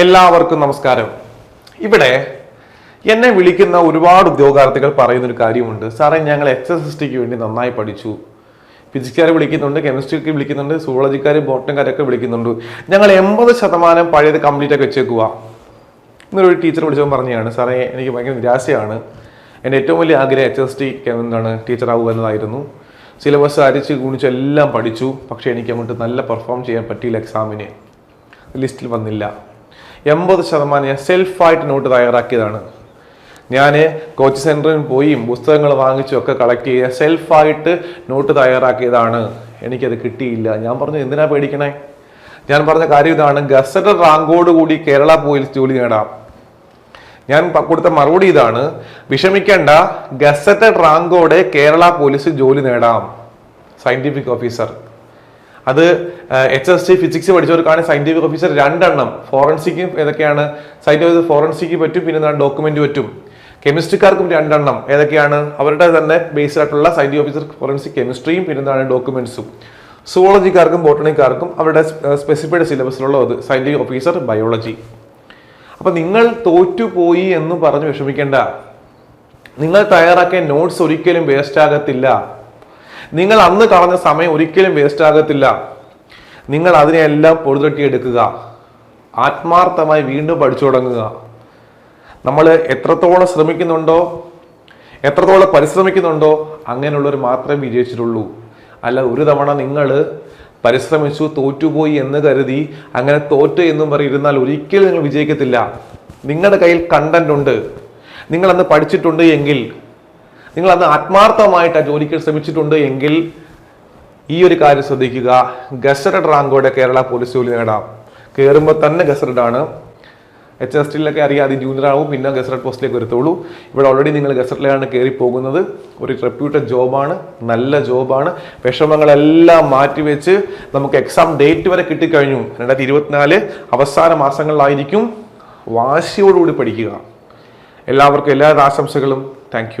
എല്ലാവർക്കും നമസ്കാരം. ഇവിടെ എന്നെ വിളിക്കുന്ന ഒരുപാട് ഉദ്യോഗാർത്ഥികൾ പറയുന്ന ഒരു കാര്യമുണ്ട്. സാറേ ഞങ്ങൾ എച്ച് എസ് എസ് ടിക്ക് വേണ്ടി നന്നായി പഠിച്ചു. ഫിസിക്സുകാർ വിളിക്കുന്നുണ്ട് കെമിസ്ട്രിക്ക് വിളിക്കുന്നുണ്ട് സുവോളജിക്കാർ ബോട്ടൻകാരൊക്കെ വിളിക്കുന്നുണ്ട്. ഞങ്ങൾ എൺപത് ശതമാനം പഴയത് കംപ്ലീറ്റ് ഒക്കെ വെച്ചേക്കുക ഇന്നൊരു ടീച്ചർ വിളിച്ചപ്പോൾ പറഞ്ഞതാണ് സാറേ എനിക്ക് ഭയങ്കര നിരാശയാണ്. എന്റെ ഏറ്റവും വലിയ ആഗ്രഹം എച്ച് എസ് ടി എന്താണ് ടീച്ചറാവുക എന്നതായിരുന്നു. സിലബസ് അരിച്ച് ഗുണിച്ച് എല്ലാം പഠിച്ചു. പക്ഷേ എനിക്ക് അങ്ങോട്ട് നല്ല പെർഫോം ചെയ്യാൻ പറ്റിയില്ല എക്സാമിന്. ലിസ്റ്റിൽ വന്നില്ല. എൺപത് ശതമാനം ഞാൻ സെൽഫായിട്ട് നോട്ട് തയ്യാറാക്കിയതാണ്. ഞാൻ കോച്ച് സെന്ററിൽ പോയി പുസ്തകങ്ങൾ വാങ്ങിച്ചും ഒക്കെ കളക്ട് ചെയ്ത് സെൽഫായിട്ട് നോട്ട് തയ്യാറാക്കിയതാണ്. എനിക്കത് കിട്ടിയില്ല. ഞാൻ പറഞ്ഞു എന്തിനാ പേടിക്കണേ? ഞാൻ പറഞ്ഞ കാര്യം ഇതാണ്. ഗസറ്റഡ് റാങ്കോട് കൂടി കേരള പോലീസ് ജോലി നേടാം. ഞാൻ കൊടുത്ത മറുപടി ഇതാണ്. വിഷമിക്കേണ്ട. ഗസറ്റഡ് റാങ്കോടെ കേരള പോലീസ് ജോലി നേടാം. സയന്റിഫിക് ഓഫീസർ അത് എച്ച് എസ് ടി ഫിസിക്സ് പഠിച്ചവർക്കാണ് സയന്റിഫിക് ഓഫീസർ രണ്ടെണ്ണം. ഫോറൻസിക്കും ഏതൊക്കെയാണ്? സയന്റിഫിക് ഫോറൻസിക്ക് പറ്റും പിന്നെ ഡോക്യുമെന്റ് പറ്റും. കെമിസ്ട്രിക്കാർക്കും രണ്ടെണ്ണം. ഏതൊക്കെയാണ്? അവരുടെ തന്നെ ബേസ്ഡ് ആയിട്ടുള്ള സയന്റിഫിക് ഓഫീസർ ഫോറൻസിക് കെമിസ്ട്രിയും പിന്നെ എന്താണ്? ഡോക്യുമെന്റ്സും സുവോളജിക്കാർക്കും ബോട്ടണിക്കാർക്കും അവരുടെ സ്പെസിഫൈഡ് സിലബസിലുള്ള സയന്റിഫിക് ഓഫീസർ ബയോളജി അപ്പൊ നിങ്ങൾ തോറ്റുപോയി എന്ന് പറഞ്ഞ് വിഷമിക്കേണ്ട. നിങ്ങൾ തയ്യാറാക്കിയ നോട്ട്സ് ഒരിക്കലും വേസ്റ്റ് ആകത്തില്ല. നിങ്ങൾ അന്ന് കളഞ്ഞ സമയം ഒരിക്കലും വേസ്റ്റ് ആകത്തില്ല. നിങ്ങൾ അതിനെയെല്ലാം പൊഴുതട്ടിയെടുക്കുക ആത്മാർത്ഥമായി വീണ്ടും പഠിച്ചു തുടങ്ങുക. നമ്മൾ എത്രത്തോളം ശ്രമിക്കുന്നുണ്ടോ എത്രത്തോളം പരിശ്രമിക്കുന്നുണ്ടോ അങ്ങനെയുള്ളവർ മാത്രമേ വിജയിച്ചിട്ടുള്ളൂ. അല്ല ഒരു തവണ നിങ്ങൾ പരിശ്രമിച്ചു തോറ്റുപോയി എന്ന് കരുതി അങ്ങനെ തോറ്റ് എന്നും പറഞ്ഞിരുന്നാൽ ഒരിക്കലും നിങ്ങൾ വിജയിക്കത്തില്ല. നിങ്ങളുടെ കയ്യിൽ കണ്ടന്റ് ഉണ്ട്. നിങ്ങൾ അന്ന് പഠിച്ചിട്ടുണ്ട് എങ്കിൽ നിങ്ങൾ അന്ന് ആത്മാർത്ഥമായിട്ട് ആ ജോലിക്ക് ശ്രമിച്ചിട്ടുണ്ട് എങ്കിൽ ഈ ഒരു കാര്യം ശ്രദ്ധിക്കുക. ഗസറഡ് റാങ്കോടെ കേരള പോലീസ് ജോലി നേടാം. കയറുമ്പോൾ തന്നെ ഗസറ്റഡ് ആണ്. എച്ച് എസ് ടിയിലൊക്കെ അറിയാം ജൂനിയർ ആവും പിന്നെ ഗസറഡ് പോസ്റ്റിലേക്ക് വരത്തുള്ളൂ. ഇവിടെ ഓൾറെഡി നിങ്ങൾ ഗസറ്റിലാണ് കയറി പോകുന്നത്. ഒരു റെപ്യൂട്ടഡ് ജോബാണ് നല്ല ജോബാണ് വിഷമങ്ങളെല്ലാം മാറ്റിവെച്ച് നമുക്ക് എക്സാം ഡേറ്റ് വരെ കിട്ടിക്കഴിഞ്ഞു. രണ്ടായിരത്തി ഇരുപത്തിനാല് അവസാന മാസങ്ങളിലായിരിക്കും വാശിയോടുകൂടി പഠിക്കുക. എല്ലാവർക്കും എല്ലാ ആശംസകളും. താങ്ക്